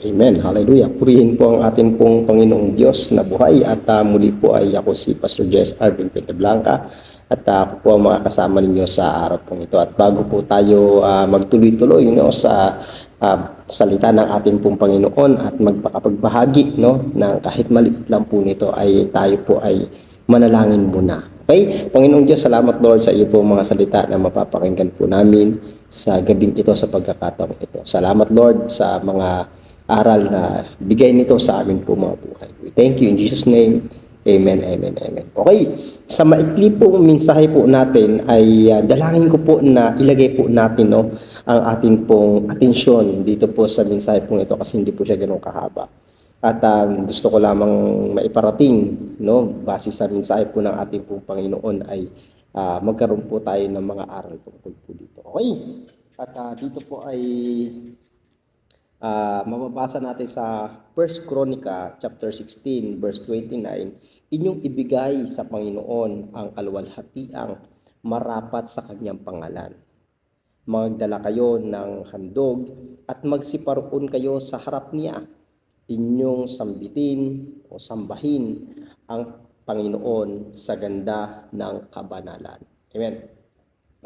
Amen. Hallelujah. Purihin po ang atin pong Panginoong Diyos na buhay at ah, muli po ay ako si Pastor Jess Arvin Blanca at ah, ako po ang mga kasama ninyo sa araw pong ito. At bago po tayo ah, magtuloy-tuloy no, sa ah, salita ng ating pong Panginoon at magpakapagbahagi no, ng kahit maliit lang po nito ay tayo po ay manalangin muna. Okay? Panginoong Diyos, salamat Lord sa iyo po mga salita na mapapakinggan po namin sa gabing ito sa pagkakataong ito. Salamat Lord sa mga aral na bigay nito sa amin po mga buhay. We thank you in Jesus name. Amen, amen, amen. Okay, sa maikli pong mensahe po natin ay uh, dalangin ko po na ilagay po natin no, ang ating pong atensyon dito po sa mensahe pong ito kasi hindi po siya ganun kahaba. At um, gusto ko lamang maiparating no, base sa mensahe po ng ating pong Panginoon ay uh, magkaroon po tayo ng mga aral tungkol po dito. Okay, at uh, dito po ay uh, mababasa natin sa 1 Chronica chapter 16 verse 29, inyong ibigay sa Panginoon ang kaluwalhatiang marapat sa kanyang pangalan. Magdala kayo ng handog at magsiparoon kayo sa harap niya. Inyong sambitin o sambahin ang Panginoon sa ganda ng kabanalan. Amen.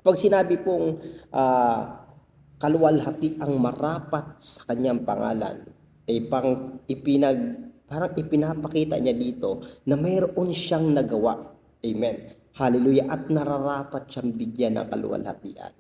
Pag sinabi pong uh, kaluwalhati ang marapat sa kanyang pangalan ay pang ipinag parang ipinapakita niya dito na mayroon siyang nagawa. Amen. Hallelujah. At nararapat siyang bigyan ng kaluwalhatian.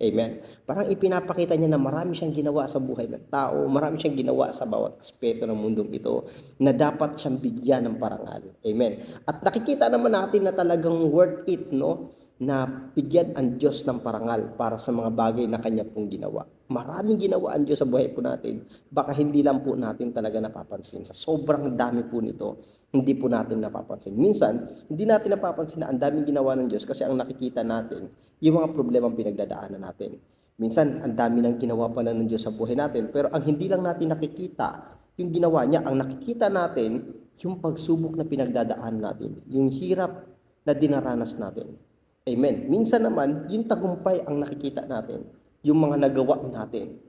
Amen. Parang ipinapakita niya na marami siyang ginawa sa buhay ng tao, marami siyang ginawa sa bawat aspeto ng mundong ito na dapat siyang bigyan ng parangal. Amen. At nakikita naman natin na talagang worth it, no? Na bigyan ang Diyos ng parangal para sa mga bagay na Kanya pong ginawa. Maraming ginawa ang Diyos sa buhay po natin. Baka hindi lang po natin talaga napapansin. Sa sobrang dami po nito, hindi po natin napapansin. Minsan, hindi natin napapansin na ang daming ginawa ng Diyos kasi ang nakikita natin, yung mga problema pinagdadaanan natin. Minsan, ang dami ng ginawa pa na ng Diyos sa buhay natin. Pero ang hindi lang natin nakikita, yung ginawa niya, ang nakikita natin, yung pagsubok na pinagdadaanan natin, yung hirap na dinaranas natin. Amen. Minsan naman, yung tagumpay ang nakikita natin, yung mga nagawa natin.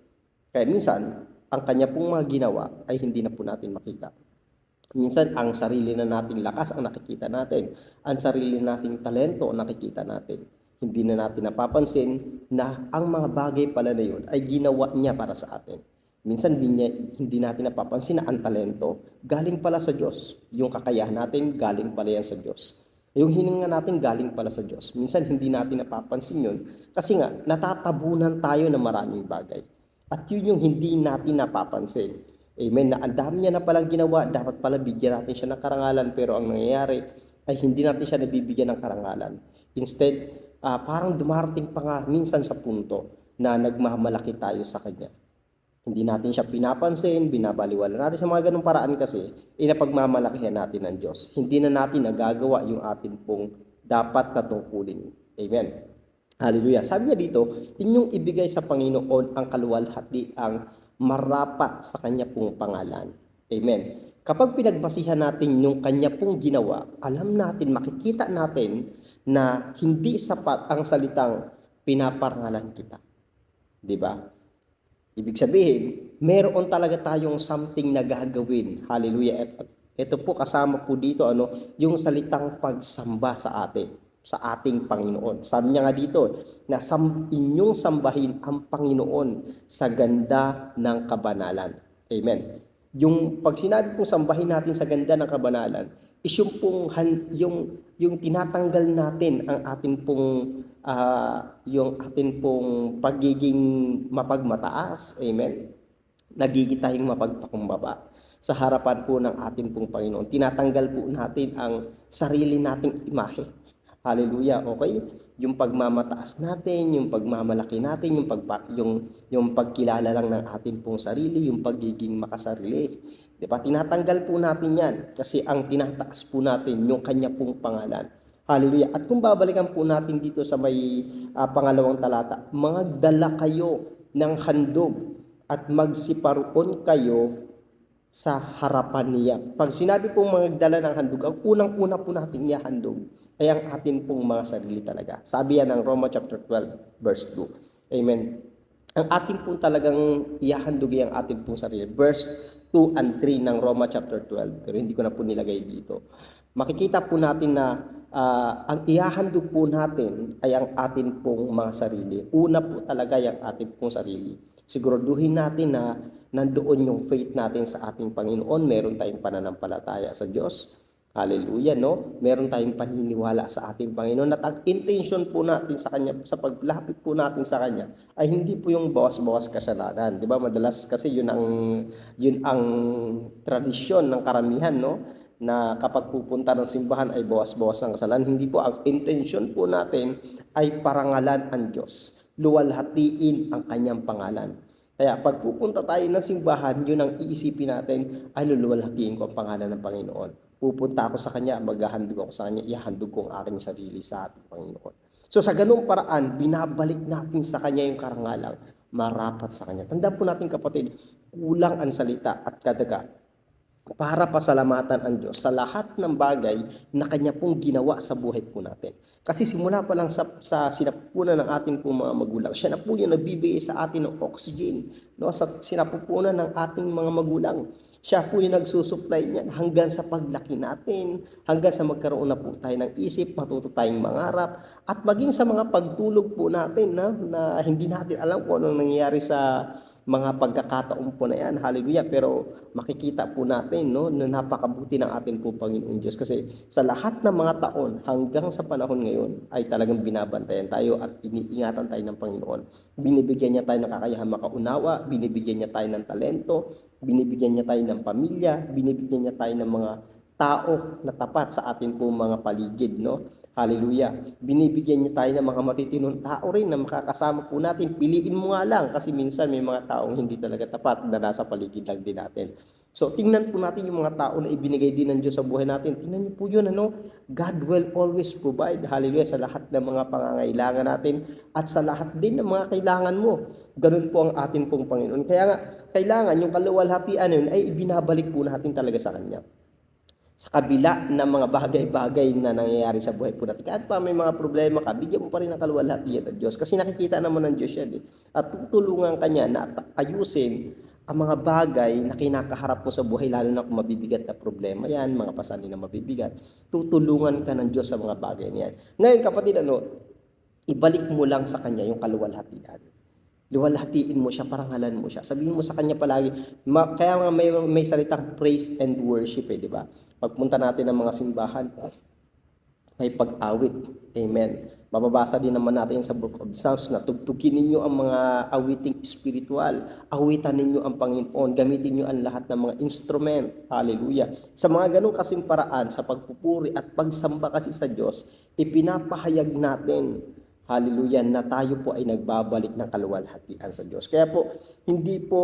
Kaya minsan, ang kanya pong mga ginawa ay hindi na po natin makita. Minsan, ang sarili na nating lakas ang nakikita natin. Ang sarili nating talento ang nakikita natin. Hindi na natin napapansin na ang mga bagay pala na yun ay ginawa niya para sa atin. Minsan, hindi natin napapansin na ang talento galing pala sa Diyos. Yung kakayahan natin galing pala yan sa Diyos. Yung hininga natin galing pala sa Diyos. Minsan hindi natin napapansin yun kasi nga natatabunan tayo ng maraming bagay. At yun yung hindi natin napapansin. Amen. Na ang dami niya na palang ginawa, dapat pala bigyan natin siya ng karangalan pero ang nangyayari ay hindi natin siya nabibigyan ng karangalan. Instead, uh, parang dumarating pa nga minsan sa punto na nagmamalaki tayo sa Kanya. Hindi natin siya pinapansin, binabaliwala natin sa mga ganong paraan kasi, inapagmamalakihan natin ng Diyos. Hindi na natin nagagawa yung atin pong dapat na. Amen. Hallelujah. Sabi niya dito, inyong ibigay sa Panginoon ang kaluwalhati ang marapat sa kanya pong pangalan. Amen. Kapag pinagbasihan natin yung kanya pong ginawa, alam natin, makikita natin na hindi sapat ang salitang pinaparangalan kita. 'Di ba? Ibig sabihin, meron talaga tayong something na gagawin. Hallelujah. At ito po kasama po dito ano, yung salitang pagsamba sa atin, sa ating Panginoon. Sabi niya nga dito, na sam, inyong sambahin ang Panginoon sa ganda ng kabanalan. Amen. Yung pag sinabi pong sambahin natin sa ganda ng kabanalan, is yung pong yung yung tinatanggal natin ang ating pong uh, yung ating pong pagiging mapagmataas. Amen. Nagiging tayong mapagpakumbaba sa harapan po ng ating pong Panginoon. Tinatanggal po natin ang sarili nating imahe. Hallelujah. Okay? Yung pagmamataas natin, yung pagmamalaki natin, yung pagpa, yung yung pagkilala lang ng ating pong sarili, yung pagiging makasarili. 'Di ba? Tinatanggal po natin 'yan kasi ang tinataas po natin yung kanya pong pangalan. Hallelujah. At kung babalikan po natin dito sa may uh, pangalawang talata, magdala kayo ng handog at magsiparoon kayo sa harapan niya. Pag sinabi pong magdala ng handog, ang unang-una po natin ihandog ay ang atin pong mga sarili talaga. Sabi yan ng Roma chapter 12 verse 2. Amen. ang ating po talagang ihahandog ang ating pong sarili. Verse 2 and 3 ng Roma chapter 12. Pero hindi ko na po nilagay dito. Makikita po natin na ah, ang ihahandog po natin ay ang atin pong mga sarili. Una po talaga yung ating pong sarili. Siguraduhin natin na nandoon yung faith natin sa ating Panginoon. Meron tayong pananampalataya sa Diyos. Hallelujah, no? Meron tayong paniniwala sa ating Panginoon at ang intention po natin sa Kanya, sa paglapit po natin sa Kanya, ay hindi po yung bawas-bawas kasalanan. Di ba? Madalas kasi yun ang, yun ang tradisyon ng karamihan, no? Na kapag pupunta ng simbahan ay bawas-bawas ng kasalanan. Hindi po. Ang intention po natin ay parangalan ang Diyos. Luwalhatiin ang Kanyang pangalan. Kaya pag pupunta tayo ng simbahan, yun ang iisipin natin, ay luluwalhatiin ko ang pangalan ng Panginoon pupunta ako sa Kanya, maghahandog ako sa Kanya, ihahandog ko ang aking sarili sa ating Panginoon. So sa ganung paraan, binabalik natin sa Kanya yung karangalang, marapat sa Kanya. Tandaan po natin kapatid, kulang ang salita at kadaga para pasalamatan ang Diyos sa lahat ng bagay na Kanya pong ginawa sa buhay po natin. Kasi simula pa lang sa, sa sinapupunan ng ating pong mga magulang, siya na po yung nagbibigay sa atin ng oxygen, no? sa sinapupunan ng ating mga magulang. Siya po yung nagsusupply niyan hanggang sa paglaki natin, hanggang sa magkaroon na po tayo ng isip, matuto tayong mangarap, at maging sa mga pagtulog po natin na, na hindi natin alam kung anong nangyayari sa mga pagkakataon po na yan. Hallelujah. Pero makikita po natin no, na napakabuti ng ating po Panginoon Diyos. Kasi sa lahat ng mga taon hanggang sa panahon ngayon ay talagang binabantayan tayo at iniingatan tayo ng Panginoon. Binibigyan niya tayo ng kakayahan makaunawa, binibigyan niya tayo ng talento, binibigyan niya tayo ng pamilya, binibigyan niya tayo ng mga tao na tapat sa ating po mga paligid, no? Hallelujah. Binibigyan niya tayo ng mga matitinong tao rin na makakasama po natin. Piliin mo nga lang kasi minsan may mga taong hindi talaga tapat na nasa paligid lang din natin. So, tingnan po natin yung mga tao na ibinigay din ng Diyos sa buhay natin. Tingnan niyo po yun, ano? God will always provide, hallelujah, sa lahat ng mga pangangailangan natin at sa lahat din ng mga kailangan mo. Ganun po ang atin pong Panginoon. Kaya nga, kailangan yung kaluwalhatian yun ay ibinabalik po natin talaga sa Kanya sa kabila ng mga bagay-bagay na nangyayari sa buhay po natin. Kahit pa may mga problema ka, bigyan mo pa rin ng kaluwalhatian ng Diyos. Kasi nakikita naman ng Diyos yan. Eh. At tutulungan ka niya na ayusin ang mga bagay na kinakaharap mo sa buhay, lalo na kung mabibigat na problema yan, mga pasali na mabibigat, tutulungan ka ng Diyos sa mga bagay niyan. Ngayon kapatid, ano, ibalik mo lang sa Kanya yung kaluwalhatian. Luwalhatiin mo siya, parangalan mo siya. Sabihin mo sa kanya palagi, ma, kaya nga may, may salitang praise and worship eh, di ba? Pagpunta natin ng mga simbahan, may pag-awit. Amen. Mababasa din naman natin sa Book of Psalms na tugtugin ninyo ang mga awiting spiritual. Awitan ninyo ang Panginoon. Gamitin niyo ang lahat ng mga instrument. Hallelujah. Sa mga ganong kasing paraan, sa pagpupuri at pagsamba kasi sa Diyos, ipinapahayag natin Hallelujah, na tayo po ay nagbabalik ng kaluwalhatian sa Diyos. Kaya po, hindi po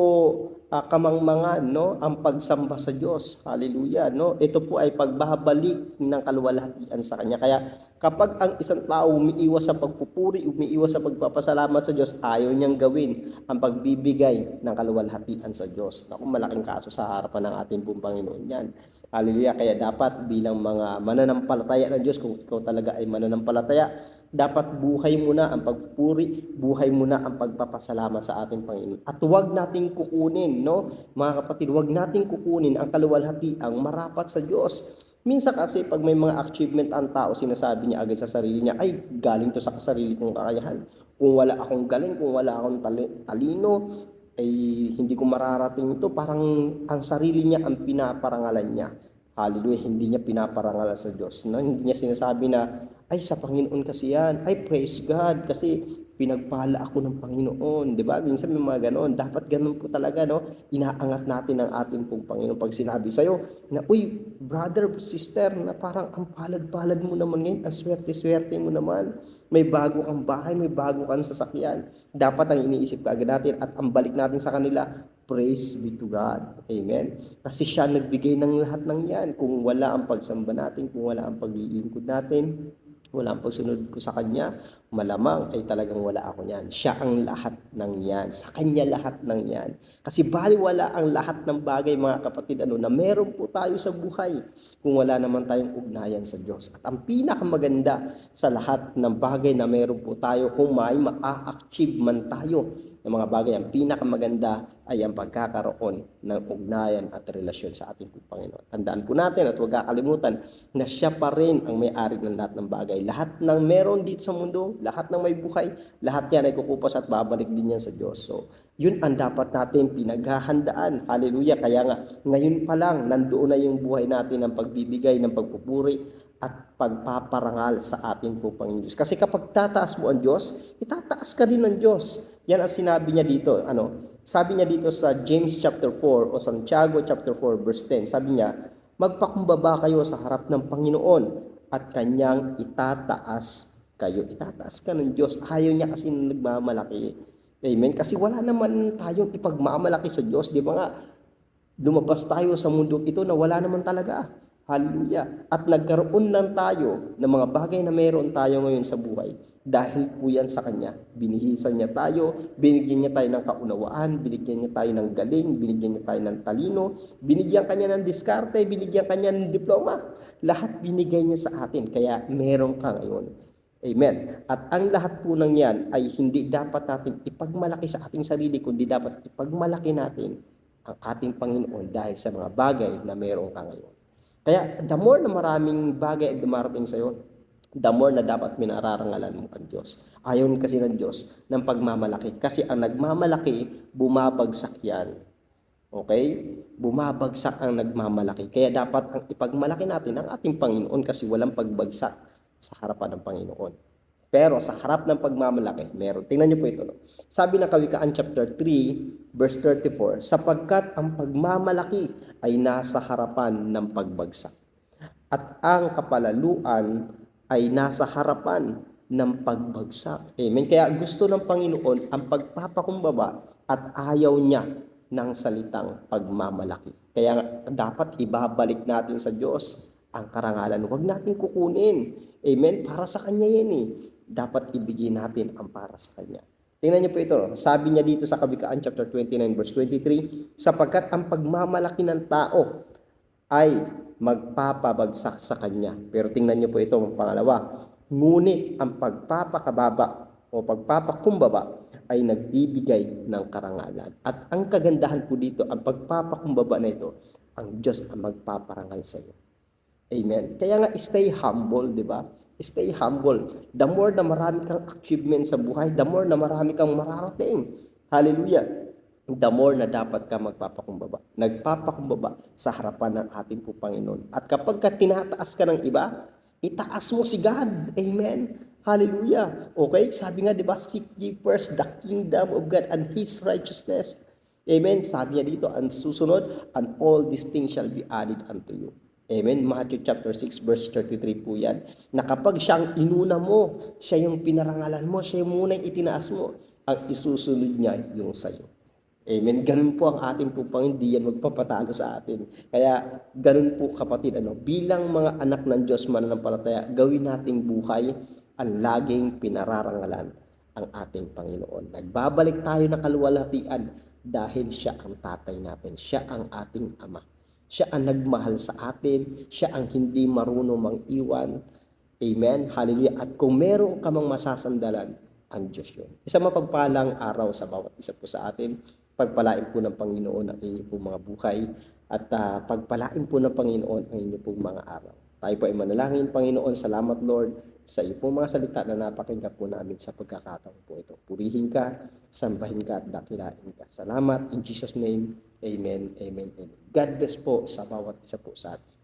uh, kamangmangan no, ang pagsamba sa Diyos. Hallelujah. No? Ito po ay pagbabalik ng kaluwalhatian sa Kanya. Kaya kapag ang isang tao umiiwas sa pagpupuri, umiiwas sa pagpapasalamat sa Diyos, ayaw niyang gawin ang pagbibigay ng kaluwalhatian sa Diyos. Naku, malaking kaso sa harapan ng ating buong Panginoon yan. Hallelujah. Kaya dapat bilang mga mananampalataya ng Diyos, kung ikaw talaga ay mananampalataya, dapat buhay mo na ang pagpuri, buhay mo na ang pagpapasalamat sa ating Panginoon. At huwag nating kukunin, no? Mga kapatid, huwag nating kukunin ang kaluwalhati, ang marapat sa Diyos. Minsan kasi pag may mga achievement ang tao, sinasabi niya agad sa sarili niya, ay galing to sa sarili kong kakayahan. Kung wala akong galing, kung wala akong talino, ay hindi ko mararating ito. Parang ang sarili niya ang pinaparangalan niya. Hallelujah, hindi niya pinaparangalan sa Diyos. No? Hindi niya sinasabi na, ay sa Panginoon kasi yan. Ay praise God kasi pinagpala ako ng Panginoon. Di ba? Minsan may mga ganon. Dapat ganon po talaga, no? Inaangat natin ang ating pong Panginoon. Pag sinabi sa'yo na, uy, brother, sister, na parang ang palad-palad mo naman ngayon, ang swerte-swerte mo naman. May bago kang bahay, may bago kang sasakyan. Dapat ang iniisip ka agad natin at ang balik natin sa kanila, praise be to God. Amen? Kasi siya nagbigay ng lahat ng yan. Kung wala ang pagsamba natin, kung wala ang paglilingkod natin, wala ang pagsunod ko sa Kanya, malamang ay talagang wala ako niyan. Siya ang lahat ng yan. Sa Kanya lahat ng yan. Kasi bali wala ang lahat ng bagay mga kapatid ano, na meron po tayo sa buhay kung wala naman tayong ugnayan sa Diyos. At ang pinakamaganda sa lahat ng bagay na meron po tayo kung may maa-achieve man tayo ng mga bagay. Ang pinakamaganda ay ang pagkakaroon ng ugnayan at relasyon sa ating Panginoon. Tandaan po natin at huwag kakalimutan na siya pa rin ang may-ari ng lahat ng bagay. Lahat ng meron dito sa mundo, lahat ng may buhay, lahat yan ay kukupas at babalik din yan sa Diyos. So, yun ang dapat natin pinaghahandaan. Hallelujah. Kaya nga, ngayon pa lang, nandoon na yung buhay natin ng pagbibigay, ng pagpupuri, at pagpaparangal sa ating po Panginoon Diyos. Kasi kapag tataas mo ang Diyos, itataas ka rin ng Diyos. Yan ang sinabi niya dito. Ano? Sabi niya dito sa James chapter 4 o Santiago chapter 4 verse 10. Sabi niya, magpakumbaba kayo sa harap ng Panginoon at kanyang itataas kayo. Itataas ka ng Diyos. Ayaw niya kasi nagmamalaki. Amen? Kasi wala naman tayong ipagmamalaki sa Diyos. Di ba nga, lumabas tayo sa mundo ito na wala naman talaga. Hallelujah. At nagkaroon lang tayo ng mga bagay na meron tayo ngayon sa buhay dahil po yan sa Kanya. Binihisan niya tayo, binigyan niya tayo ng kaunawaan, binigyan niya tayo ng galing, binigyan niya tayo ng talino, binigyan Kanya ng diskarte, binigyan Kanya ng diploma. Lahat binigay niya sa atin, kaya meron ka ngayon. Amen. At ang lahat po ng yan ay hindi dapat natin ipagmalaki sa ating sarili, kundi dapat ipagmalaki natin ang ating Panginoon dahil sa mga bagay na meron ka ngayon. Kaya the more na maraming bagay ang dumarating sa iyo, the more na dapat minararangalan mo ang Diyos. Ayon kasi ng Diyos ng pagmamalaki. Kasi ang nagmamalaki, bumabagsak yan. Okay? Bumabagsak ang nagmamalaki. Kaya dapat ang ipagmalaki natin ang ating Panginoon kasi walang pagbagsak sa harapan ng Panginoon. Pero sa harap ng pagmamalaki, meron. Tingnan niyo po ito. No? Sabi ng Kawikaan chapter 3, verse 34, sapagkat ang pagmamalaki ay nasa harapan ng pagbagsak. At ang kapalaluan ay nasa harapan ng pagbagsak. Amen. Kaya gusto ng Panginoon ang pagpapakumbaba at ayaw niya ng salitang pagmamalaki. Kaya dapat ibabalik natin sa Diyos ang karangalan. Huwag natin kukunin. Amen. Para sa Kanya yan eh dapat ibigay natin ang para sa Kanya. Tingnan niyo po ito. Sabi niya dito sa Kabikaan chapter 29 verse 23, sapagkat ang pagmamalaki ng tao ay magpapabagsak sa kanya. Pero tingnan niyo po ito ang pangalawa. Ngunit ang pagpapakababa o pagpapakumbaba ay nagbibigay ng karangalan. At ang kagandahan po dito, ang pagpapakumbaba na ito, ang Diyos ang magpaparangal sa iyo. Amen. Kaya nga stay humble, di ba? Stay humble. The more na marami kang achievement sa buhay, the more na marami kang mararating. Hallelujah. The more na dapat ka magpapakumbaba. Nagpapakumbaba sa harapan ng ating po Panginoon. At kapag ka tinataas ka ng iba, itaas mo si God. Amen. Hallelujah. Okay? Sabi nga, di ba, seek ye first the kingdom of God and His righteousness. Amen. Sabi niya dito, ang susunod, and all these things shall be added unto you. Amen. Matthew chapter 6 verse 33 po yan. Na kapag siya ang inuna mo, siya yung pinarangalan mo, siya yung munang itinaas mo, ang isusunod niya yung sayo. Amen. Ganun po ang ating po Panginoon, magpapatalo sa atin. Kaya ganun po kapatid, ano, bilang mga anak ng Diyos mananampalataya, gawin nating buhay ang laging pinararangalan ang ating Panginoon. Nagbabalik tayo ng kaluwalhatian dahil siya ang tatay natin, siya ang ating ama. Siya ang nagmahal sa atin. Siya ang hindi marunong mang iwan. Amen. Hallelujah. At kung meron ka mang masasandalan, ang Diyos yun. Isa mapagpalang araw sa bawat isa po sa atin. Pagpalain po ng Panginoon ang inyong pong mga buhay at uh, pagpalain po ng Panginoon ang inyong pong mga araw. Tayo po ay manalangin, Panginoon. Salamat, Lord, sa iyo pong mga salita na napakinggan po namin sa pagkakataon po ito. Purihin ka, sambahin ka at dakilain ka. Salamat. In Jesus' name, Amen, amen, amen. God bless po sa bawat isa po sa atin.